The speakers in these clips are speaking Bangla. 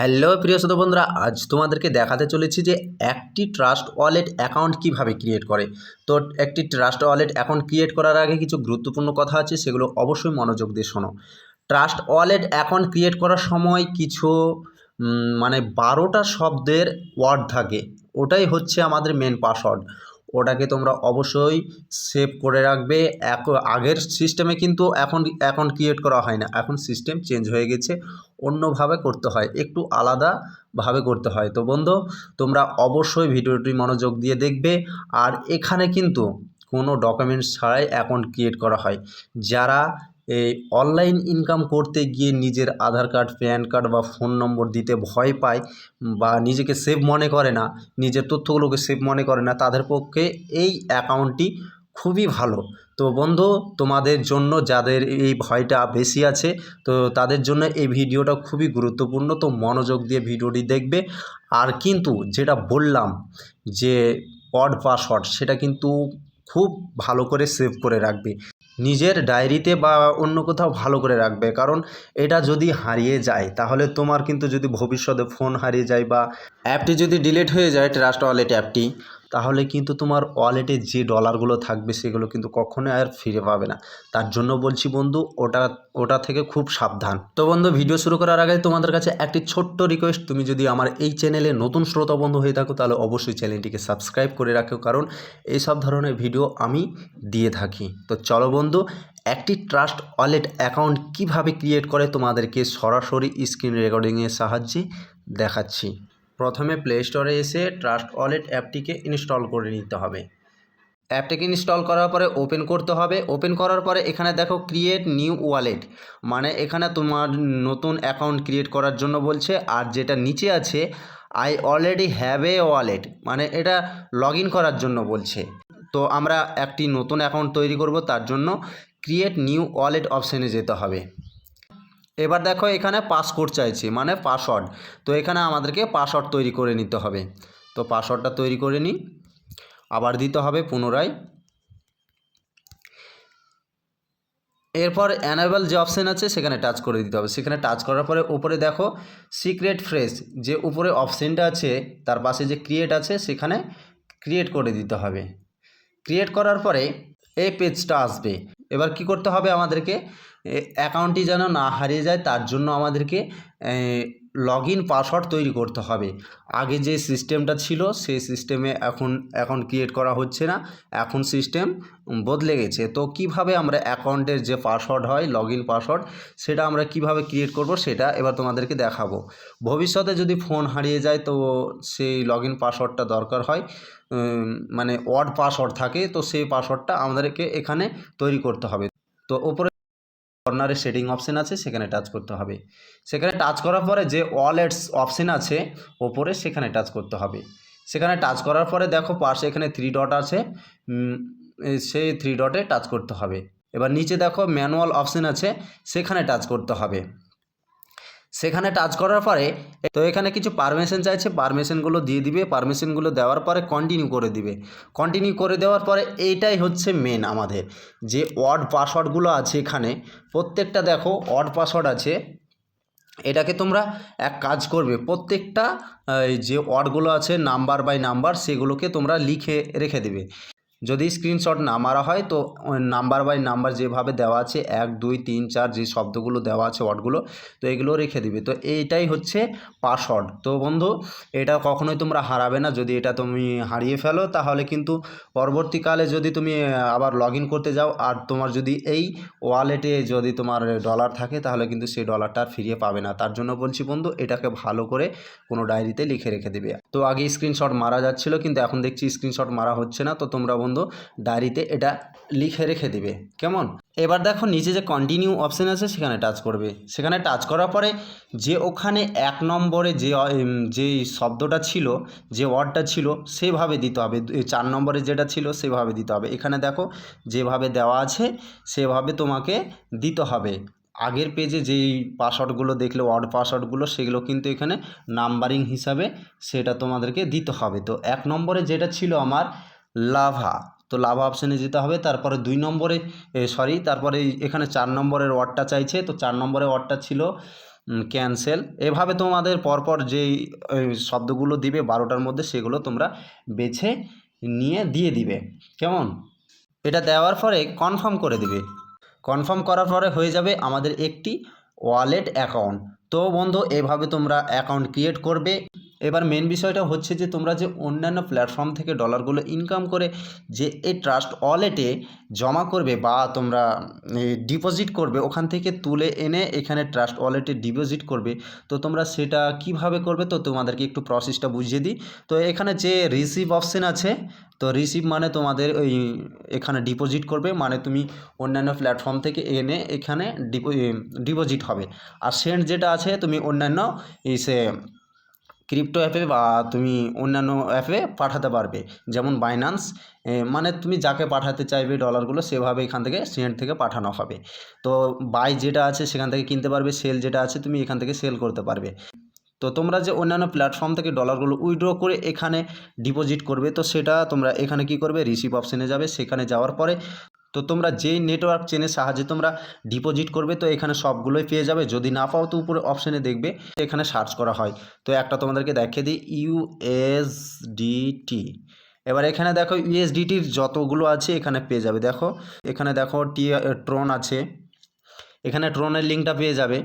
হ্যালো প্রিয় শ্রোতা বন্ধুরা, আজ তোমাদেরকে দেখাতে চলেছি যে একটি ট্রাস্ট ওয়ালেট অ্যাকাউন্ট কীভাবে ক্রিয়েট করে। তো একটি ট্রাস্ট ওয়ালেট অ্যাকাউন্ট ক্রিয়েট করার আগে কিছু গুরুত্বপূর্ণ কথা আছে, সেগুলো অবশ্যই মনোযোগ দিয়ে শোনো। ট্রাস্ট ওয়ালেট অ্যাকাউন্ট ক্রিয়েট করার সময় কিছু মানে বারোটা শব্দের ওয়ার্ড থাকে। ওটাই হচ্ছে আমাদের মেন পাসওয়ার্ড ওটাকে তোমরা অবশ্যই সেভ করে রাখবে। এক, আগের সিস্টেমে কিন্তু এখন অ্যাকাউন্ট ক্রিয়েট করা হয় না। এখন সিস্টেম চেঞ্জ হয়ে গেছে। অন্যভাবে করতে হয়। একটু আলাদাভাবে করতে হয়। তো বন্ধু, তোমরা অবশ্যই ভিডিওটি মনোযোগ দিয়ে দেখবে। আর এখানে কিন্তু কোনো ডকুমেন্টস ছাড়াই অ্যাকাউন্ট ক্রিয়েট করা হয়। যারা অনলাইন ইনকাম করতে গিয়ে নিজের আধার কার্ড, প্যান কার্ড বা ফোন নম্বর দিতে ভয় পায় বা নিজেকে সেভ মনে করে না, নিজের তথ্যগুলোকে সেভ মনে করে না, তাদের পক্ষে এই অ্যাকাউন্টটি খুবই ভালো। তো বন্ধু, তোমাদের জন্য যাদের এই ভয়টা বেশি আছে, তো তাদের জন্য এই ভিডিওটা খুবই গুরুত্বপূর্ণ। তো মনোযোগ দিয়ে ভিডিওটি দেখবে। আর কিন্তু যেটা বললাম যে অড পাসওয়ার্ড সেটা কিন্তু খুব ভালো করে সেভ করে রাখবে। নিজের ডায়েরিতে বা অন্য কোথাও ভালো করে রাখবে। কারণ এটা যদি হারিয়ে যায়, তাহলে তোমার কিন্তু যদি ভবিষ্যতে ফোন হারিয়ে যায় বা অ্যাপটি যদি ডিলিট হয়ে যায় ট্রাস্ট ওয়ালেট অ্যাপটি তাহলে কিন্তু তোমার ওয়ালেটে যে ডলারগুলো থাকবে সেগুলো কিন্তু কখনোই আর ফিরে পাবে না। তার জন্য বলছি বন্ধু, ওটা ওটা থেকে খুব সাবধান। তো বন্ধু ভিডিও শুরু করার আগে তোমাদের কাছে একটি ছোট্ট রিকোয়েস্ট তুমি যদি আমার এই চ্যানেলে নতুন শ্রোতা বন্ধু হয়ে থাকো, তাহলে অবশ্যই চ্যানেলটিকে সাবস্ক্রাইব করে রাখো, কারণ এই সব ধরনের ভিডিও আমি দিয়ে থাকি। তো চলো বন্ধু, একটি ট্রাস্ট ওয়ালেট অ্যাকাউন্ট কীভাবে ক্রিয়েট করে তোমাদেরকে সরাসরি স্ক্রিন রেকর্ডিংয়ের সাহায্যে দেখাচ্ছি। প্রথমে প্লে স্টোরে এসে ট্রাস্ট ওয়ালেট অ্যাপটিকে ইনস্টল করে নিতে হবে। অ্যাপটিকে ইনস্টল করার পরে ওপেন করতে হবে। ওপেন করার পরে এখানে দেখো ক্রিয়েট নিউ ওয়ালেট মানে এখানে তোমার নতুন অ্যাকাউন্ট ক্রিয়েট করার জন্য বলছে, আর যেটা নিচে আছে I already have a wallet মানে এটা লগ করার জন্য বলছে। তো আমরা একটি নতুন অ্যাকাউন্ট তৈরি করব, তার জন্য ক্রিয়েট নিউ ওয়ালেট অপশানে যেতে হবে। এবার দেখো এখানে পাসকোড চাইছি মানে পাসওয়ার্ড তো এখানে আমাদেরকে পাসওয়ার্ড তৈরি করে নিতে হবে। তো পাসওয়ার্ডটা তৈরি করে নিই। আবার দিতে হবে পুনরায়। এরপর অ্যানাবেল যে অপশান আছে, সেখানে টাচ করে দিতে হবে। সেখানে টাচ করার পরে উপরে দেখো সিক্রেট ফ্রেজ যে উপরে অপশানটা আছে, তার পাশে যে ক্রিয়েট আছে, সেখানে ক্রিয়েট করে দিতে হবে। ক্রিয়েট করার পরে এই পেজটা আসবে। এবার কি করতে হবে আমাদেরকে অ্যাকাউন্টটি যেন না হারিয়ে যায় তার জন্য আমাদেরকে লগ ইন পাসওয়ার্ড তৈরি করতে হবে। আগে যে সিস্টেমটা ছিল, সেই সিস্টেমে এখন এখন ক্রিয়েট করা হচ্ছে না। এখন সিস্টেম বদলে গেছে। তো কীভাবে আমরা অ্যাকাউন্টের যে পাসওয়ার্ড হয় লগ ইন পাসওয়ার্ড সেটা আমরা কীভাবে ক্রিয়েট করব, সেটা এবার তোমাদেরকে দেখাবো। ভবিষ্যতে যদি ফোন হারিয়ে যায়, তো সেই লগ ইন পাসওয়ার্ডটা দরকার হয়। মানে ওয়ার্ড পাসওয়ার্ড থাকে, তো সেই পাসওয়ার্ডটা আমাদেরকে এখানে তৈরি করতে হবে। তো ওপরে কর্নারে শেডিং অপশান আছে, সেখানে টাচ করতে হবে। সেখানে টাচ করার পরে যে ওয়ালেটস অপশান আছে, ওপরে সেখানে টাচ করতে হবে। সেখানে টাচ করার পরে দেখো পাশে এখানে থ্রি ডট আছে সেই থ্রি ডটে টাচ করতে হবে। এবার নিচে দেখো ম্যানুয়াল অপশান আছে, সেখানে টাচ করতে হবে। সেখানে টাচ করার পরে, তো এখানে কিছু পারমিশন চাইছে পারমিশনগুলো দিয়ে দিবে পারমিশনগুলো দেওয়ার পরে কন্টিনিউ করে দিবে। কন্টিনিউ করে দেওয়ার পরে এইটাই হচ্ছে মেন আমাদের। যে ওয়ার্ড পাসওয়ার্ডগুলো আছে এখানে, প্রত্যেকটা দেখো ওয়ার্ড পাসওয়ার্ড আছে, এটাকে তোমরা এক কাজ করবে, প্রত্যেকটা যে ওয়ার্ডগুলো আছে নাম্বার বাই নাম্বার সেগুলোকে তোমরা লিখে রেখে দেবে। যদি স্ক্রিনশট না মারা হয়, তো নাম্বার বাই নাম্বার যেভাবে দেওয়া আছে, এক, দুই, তিন, চার, যে শব্দগুলো দেওয়া আছে ওয়ার্ডগুলো তো এগুলো রেখে দিবে। তো এইটাই হচ্ছে পাসওয়ার্ড তো বন্ধু, এটা কখনোই তোমরা হারাবে না। যদি এটা তুমি হারিয়ে ফেলো, তাহলে কিন্তু পরবর্তীকালে যদি তুমি আবার লগ করতে যাও, আর তোমার যদি এই ওয়ালেটে যদি তোমার ডলার থাকে, তাহলে কিন্তু সেই ডলারটা আর ফিরিয়ে পাবে না। তার জন্য বলছি বন্ধু, এটাকে ভালো করে কোনো ডায়েরিতে লিখে রেখে দেবে। তো আগে স্ক্রিনশট মারা যাচ্ছিল, কিন্তু এখন দেখছি স্ক্রিনশট মারা হচ্ছে না। তো তোমরা ডায়েরিতে এটা লিখে রেখে দিবে। কেমন? এবার দেখো নিচে যে কন্টিনিউ অপশান আছে, সেখানে টাচ করবে। সেখানে টাচ করার পরে যে ওখানে এক নম্বরে যে যে শব্দটা ছিল, যে ওয়ার্ডটা ছিল, সেভাবে দিতে হবে। চার নম্বরে যেটা ছিল, সেভাবে দিতে হবে। এখানে দেখো যেভাবে দেওয়া আছে, সেভাবে তোমাকে দিতে হবে। আগের পেজে যেই পাসওয়ার্ডগুলো দেখলে ওয়ার্ড পাসওয়ার্ডগুলো সেগুলো কিন্তু এখানে নাম্বারিং হিসাবে সেটা তোমাদেরকে দিতে হবে। তো এক নম্বরে যেটা ছিল আমার লাভা। তো লাভা অপশানে যেতে হবে, তারপরে দুই নম্বরে সরি তারপরে এখানে চার নম্বরের ওয়ার্ডটা চাইছে, তো চার নম্বরের ওয়ার্ডটা ছিল ক্যান্সেল এভাবে তোমাদের পরপর যেই শব্দগুলো দিবে, বারোটার মধ্যে সেগুলো তোমরা বেছে নিয়ে দিয়ে দিবে। কেমন? এটা দেওয়ার পরে কনফার্ম করে দিবে। কনফার্ম করার পরে হয়ে যাবে আমাদের একটি ওয়ালেট অ্যাকাউন্ট তো বন্ধু, এভাবে তোমরা অ্যাকাউন্ট ক্রিয়েট করবে। এবার মেন বিষয়টা হচ্ছে যে তোমরা যে অন্যান্য প্ল্যাটফর্ম থেকে ডলারগুলো ইনকাম করে যে এই ট্রাস্ট ওয়ালেটে জমা করবে বা তোমরা ডিপোজিট করবে, ওখান থেকে তুলে এনে এখানে ট্রাস্ট ওয়ালেটে ডিপোজিট করবে, তো তোমরা সেটা কীভাবে করবে তো তোমাদেরকে একটু প্রসেসটা বুঝিয়ে দিই। তো এখানে যে রিসিভ অপশন আছে, তো রিসিভ মানে তোমাদের ওই এখানে ডিপোজিট করবে মানে তুমি অন্যান্য প্ল্যাটফর্ম থেকে এনে এখানে ডিপোজিট হবে। আর সেন্ট যেটা আছে, তুমি অন্যান্য সে ক্রিপ্টো অ্যাপে বা তুমি অন্যান্য অ্যাপে পাঠাতে পারবে। যেমন বাইনান্স মানে তুমি যাকে পাঠাতে চাইবে ডলারগুলো সেভাবে এখান থেকে সেন্ট থেকে পাঠানো হবে। তো বাই যেটা আছে সেখান থেকে কিনতে পারবে সেল যেটা আছে তুমি এখান থেকে সেল করতে পারবে। তো তোমরা যে অন্যান্য প্ল্যাটফর্ম থেকে ডলারগুলো উইড্র করে এখানে ডিপোজিট করবে, তো সেটা তোমরা এখানে কি করবে? রিসিভ অপশানে যাবে। সেখানে যাওয়ার পরে তো তোমরা যেই নেটওয়ার্ক চেনের সাহায্যে তোমরা ডিপোজিট করবে, তো এখানে সবগুলোই পেয়ে যাবে। যদি না পাও, তো উপরে অপশানে দেখবে, এখানে সার্চ করা হয়। তো একটা তোমাদেরকে দেখিয়ে দিই ইউএসডিটি এবার এখানে দেখো ইউএসডিটির যতগুলো আছে, এখানে পেয়ে যাবে। দেখো, এখানে দেখো টি ট্রন আছে। এখানে ট্রনের লিঙ্কটা পেয়ে যাবে।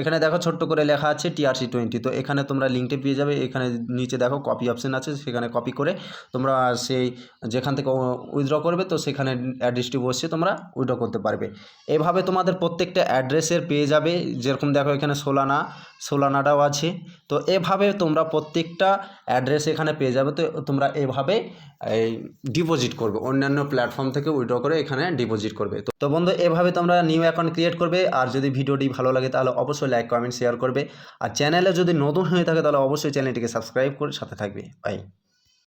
এখানে দেখো ছোট্ট করে লেখা আছে টিআরসি টোয়েন্টি তো এখানে তোমরা লিঙ্কটা পেয়ে যাবে। এখানে নিচে দেখো কপি অপশান আছে, সেখানে কপি করে তোমরা সেই যেখান থেকে উইথড্র করবে, তো সেখানে অ্যাড্রেসটি বসে তোমরা উইথড্র করতে পারবে। এভাবে তোমাদের প্রত্যেকটা অ্যাড্রেসের পেয়ে যাবে। যেরকম দেখো এখানে সোলানা সোলানাটাও আছে। তো এভাবে তোমরা প্রত্যেকটা অ্যাড্রেস এখানে পেয়ে যাবে। তো তোমরা এভাবে ডিপোজিট করবে। অন্যান্য প্ল্যাটফর্ম থেকে উইড্র করে এখানে ডিপোজিট করবে। তো বন্ধু, এভাবে তোমরা নিউ অ্যাকাউন্ট ক্রিয়েট করবে। আর যদি ভিডিওটি ভালো লাগে, তাহলে অবশ্যই লাইক কমেন্ট শেয়ার করবে। আর চ্যানেলে যদি নতুন হয়ে থাকে, তাহলে অবশ্যই চ্যানেলটিকে সাবস্ক্রাইব করে সাথে থাকবে। বাই